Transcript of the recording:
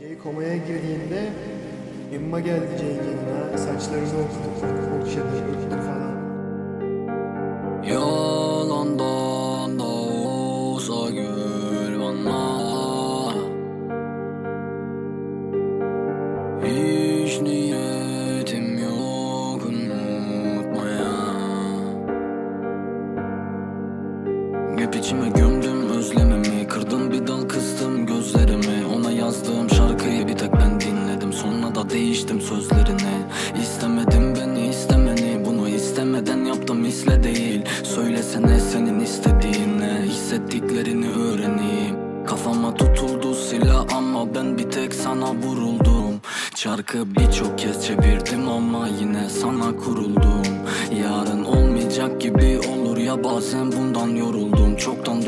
Jay komaya girdiğinde Imma geldi Jay'in yanına. Saçlarını okşadı, okşadı, öptü falan. Yalandan da olsa gül bana Hiç niyetim yok unutmaya Hep içime gömdüm özlemimi Değiştim sözlerini İstemedim beni istemeni. Bunu istemeden yaptım isle değil. Söylesene senin istediğin ne Hissettiklerini öğreneyim. Kafama tutuldu silah ama ben bir tek sana vuruldum. Çarkı birçok kez çevirdim ama yine sana kuruldum. Yarın olmayacak gibi olur ya bazen bundan yoruldum. Çoktan